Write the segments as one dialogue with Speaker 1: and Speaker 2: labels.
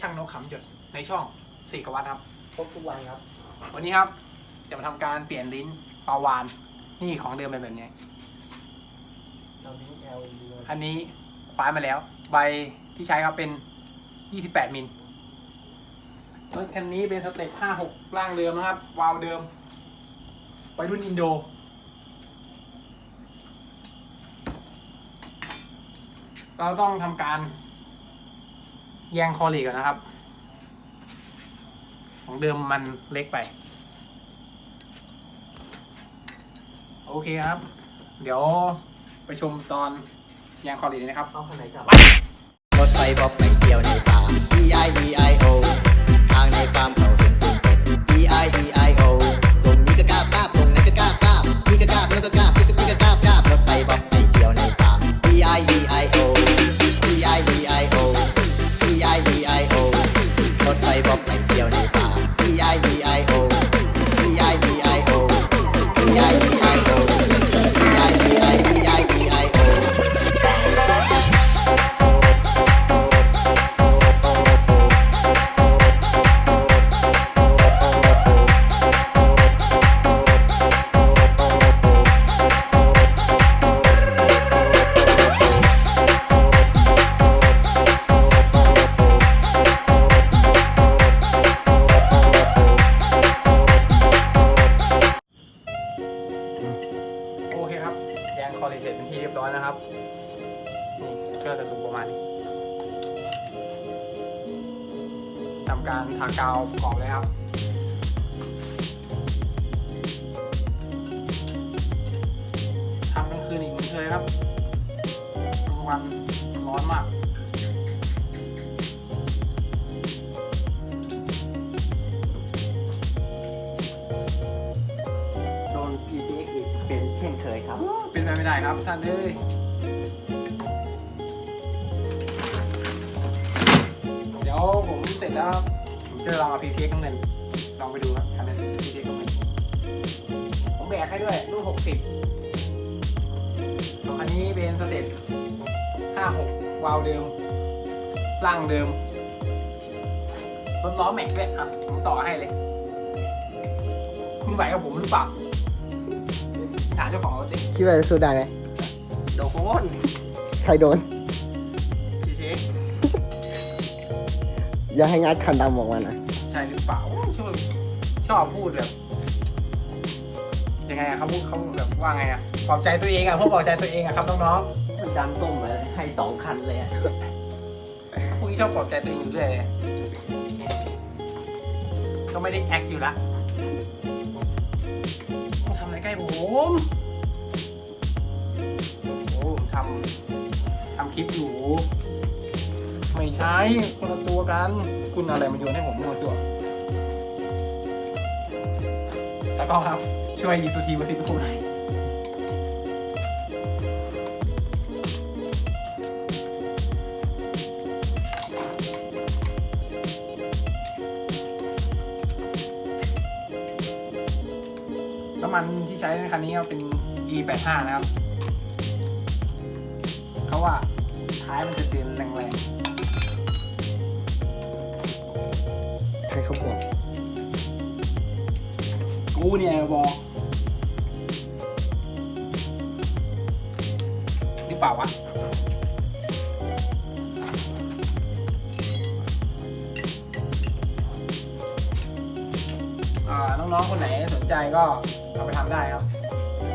Speaker 1: ช่องสี่กวัตครับ
Speaker 2: พบทุกวันครับ
Speaker 1: วันนี้ครับ จะมาทำการเปลี่ยนลิ้นปลาวานนี่ของเดิมเป็นแบบนี้
Speaker 2: เราทิ้ง LED ไว้
Speaker 1: อันนี้คว้ามาแล้ว ใบที่ใช้ครับเป็น 28 มิลรถคันนี้เป็นสเต็ป56 ร่างเดิมนะครับ วาล์วเดิมวัยรุ่นอินโด เราต้องทำการ แยงคอลีก่อนนะครับ ของเดิมมันเล็กไป โอเคครับ เดี๋ยวไปชมตอนแยงคอลีเลยนะครับ
Speaker 2: เอาข้างไหนกลับ
Speaker 3: รถไฟบอกไปเที่ยวในฟาร์ม E I E I O ทางในฟาร์มเขาเห็นฝูงเป็ด E I E I O ตรงนี้ก็กราบกราบตรงนั้นก็กราบกราบนี่ก็กราบนั่นก็กราบนี่ก็กราบกราบรถไฟบอกไปเที่ยวในฟาร์ม E I E I เค
Speaker 1: ครับแยงคอลีเสร็จเป็นที่เรียบร้อยนะครับ นี่ก็จะดูประมาณนี้ทำการทากาวกรอบเลยครับทำกลางคืนอีกเหมือนเคยครับวันร้อนมาก ไปไม่ได้ครับท่านเอ้ยเดี๋ยวผมเสร็จแล้วผมจะลองเอา PCX น้ำเงินลองไปดูครับคันนี้ PCX น้ำเงินผมแบกให้ด้วยรุ่น60ส่วนคันนี้เป็นสเต็ป56วาล์วเดิมร่างเดิมรถล้อแม็กด้วยอะผมต่อให้เลย คุณไหวกับผมหรือเปล่า ถามเจ้าของรถดิ
Speaker 4: คิดว่าจะสู้ได้ไหม
Speaker 2: โดน
Speaker 4: ใครโดน
Speaker 2: PTX
Speaker 4: อย่าให้งัดคันดำออกมานะ
Speaker 1: ใช่หรือเปล่าชอบชอบพูดแบบยังไงอะเขาพูดเขาแบบว่าไงอะปลอบใจตัวเองอะพวกปลอบใจตัวเองอะครับน้อง
Speaker 2: มันดันต้มมาให้สองคันเลยอะ
Speaker 1: ๆพวกนี้ชอบปลอบใจตัวเองอยู่เรื่อยเลยก็ไม่ได้แอคอยู่ละ มาทำอะไรใกล้ผม โอ้ผมทำทำคลิปอยู่ ไม่ใช่คนละตัวกัน คุณอะไรมาโยนให้ผมมัวตัวแต่ก็ครับ ช่วยหยิบตัวทีมาสิบคู่หน่อย น้ำมันที่ใช้ในคันนี้ก็เป็น E85 นะครับ เขาว่าท้ายมันจะเตือนแรงๆ
Speaker 4: ใครเขาบอก
Speaker 1: กูเนี่ยบอกหรือเปล่าวะอ่าน้องๆ คนไหนสนใจก็เอา ไปทำได้ครับ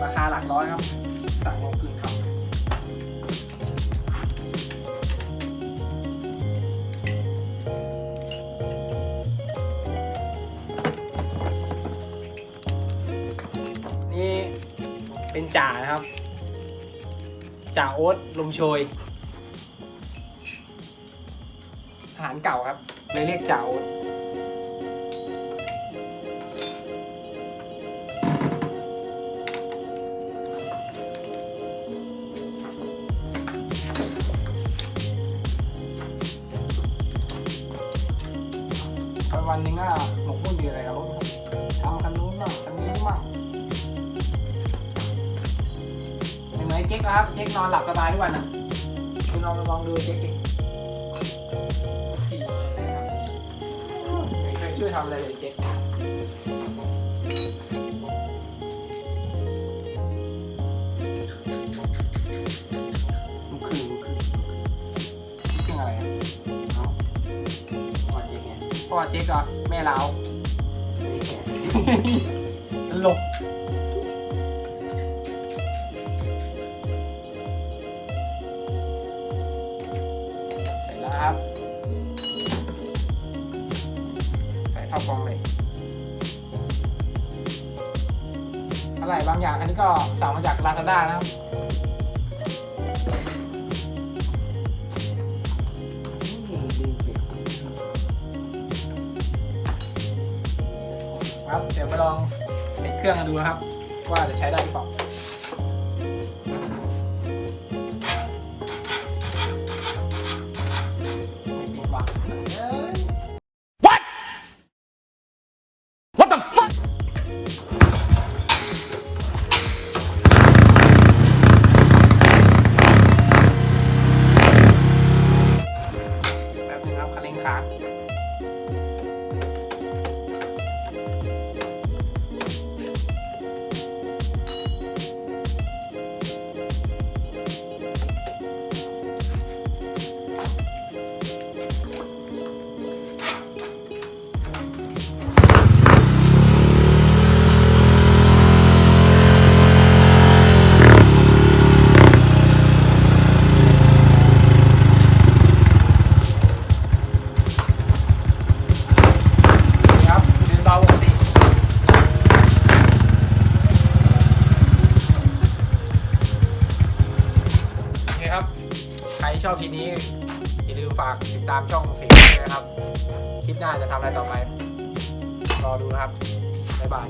Speaker 1: ราคาหลักร้อยครับ สั่งลงกึ่งทำนี่เป็นจ่านะครับ จ่าโอ๊ตลมโชยทหารเก่าครับเลยเรียกจ่าโอ๊ต เจ๊กครับเจ๊กนอนหลับสบายทุกวันนะคุณลองลองดูเจ๊กดิช่วยทำอะไรเลยเจ๊
Speaker 2: กครึ่ง
Speaker 1: อะไรอะ
Speaker 2: เอาพอเจ๊ไง
Speaker 1: พ่อเจ๊ก็แม่เรา
Speaker 2: นี่แค่
Speaker 1: ตลก เข้ากองเลยอะไรบางอย่างอันนี้ก็สั่งมาจาก Lazada นะครับ
Speaker 2: นี่ลืมเก็บ
Speaker 1: ครับ เดี๋ยวไปลองติดเครื่องกันดูนะครับ ว่าจะใช้ได้หรือเปล่า นเร่งค้างครับ รชอบคลิปนี้ อย่าลืมฝากติดตามช่องเสียงด้วยนะครับ คลิปหน้าจะทำอะไรต่อไป รอดูนะครับ บ๊ายบาย